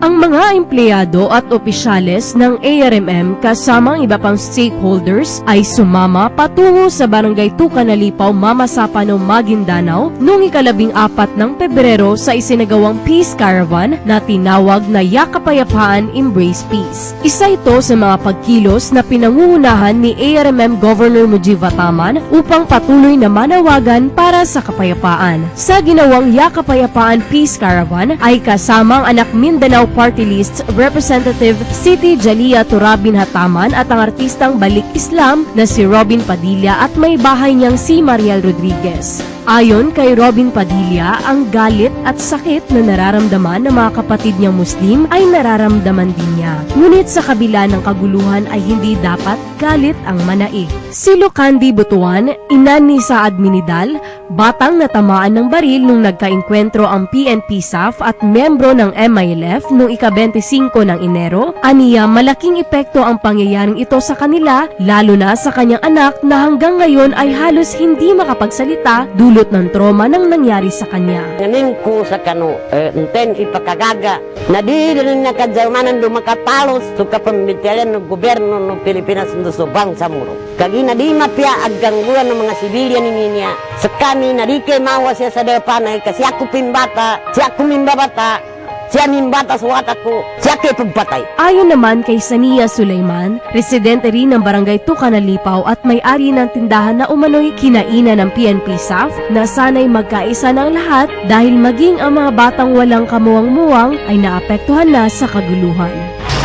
Ang mga empleyado at opisyales ng ARMM kasamang iba pang stakeholders ay sumama patungo sa Barangay Tucanalipaw, Mamasapano, Maguindanao noong ikalabing apat ng Pebrero sa isinagawang Peace Caravan na tinawag na Yakapayapaan Embrace Peace. Isa ito sa mga pagkilos na pinangungunahan ni ARMM Governor Mujiba Taman upang patuloy na manawagan para sa kapayapaan. Sa ginawang Yakapayapaan Peace Caravan ay kasamang anak Mindanao Party List Representative City Jalia Turabin Hataman at ang artistang balik Islam na si Robin Padilla at may bahay niyang si Mariel Rodriguez. Ayon kay Robin Padilla, ang galit at sakit na nararamdaman ng mga kapatid niyang Muslim ay nararamdaman din niya. Ngunit sa kabila ng kaguluhan ay hindi dapat galit ang manaig. Si Lucandi Butuan, ina ni Saad Minidal, batang natamaan ng baril nung nagkainkwentro ang PNP SAF at membro ng MILF noong ika-25 ng Enero, aniya malaking epekto ang pangyayaring ito sa kanila, lalo na sa kanyang anak na hanggang ngayon ay halos hindi makapagsalita dulot ng trauma ng nangyari sa kanya. Nganing ko sa kano, eh, enten ipakagaga. Na di rin nakadalmanan do makapalos sa kapamilyaran ng gobyerno ng Pilipinas do subang sa muro. Kagi na di mapia ag gangguan ng mga sibilyan ni niya. Sa kami na di kay mawa siya sa depanay kasi ako pimbata, siya ako mimbabata, siya mimbata sa wata ko, siya kay pagpatay. Ayon naman kay Sania Sulaiman, residente rin ng barangay Tucanalipaw at may-ari ng tindahan na umano'y kinaina ng PNP SAF na sana'y magkaisa ng lahat dahil maging ang mga batang walang kamuwang-muwang ay naapektuhan na sa kaguluhan.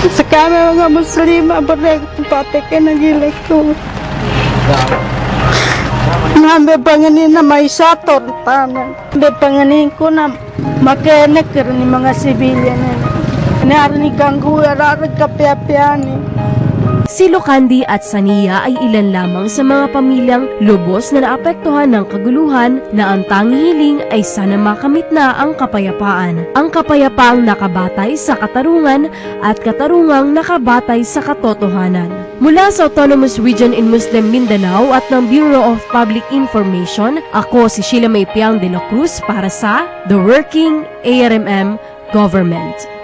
Sa kami mga muslima, barek, pati ka ng gilay ko. Nambe panganin na may sator, tanan. Nambe panganin ko na makanak yung mga sibilyan na. Narinig kang kuya, rarag kapiapiani. Si Lucandi at Sania ay ilan lamang sa mga pamilyang lubos na naapektuhan ng kaguluhan na ang tanging hiling ay sana makamit na ang kapayapaan. Ang kapayapaang nakabatay sa katarungan at katarungang nakabatay sa katotohanan. Mula sa Autonomous Region in Muslim Mindanao at ng Bureau of Public Information, ako si Sheila May Piang de la Cruz para sa The Working ARMM Government.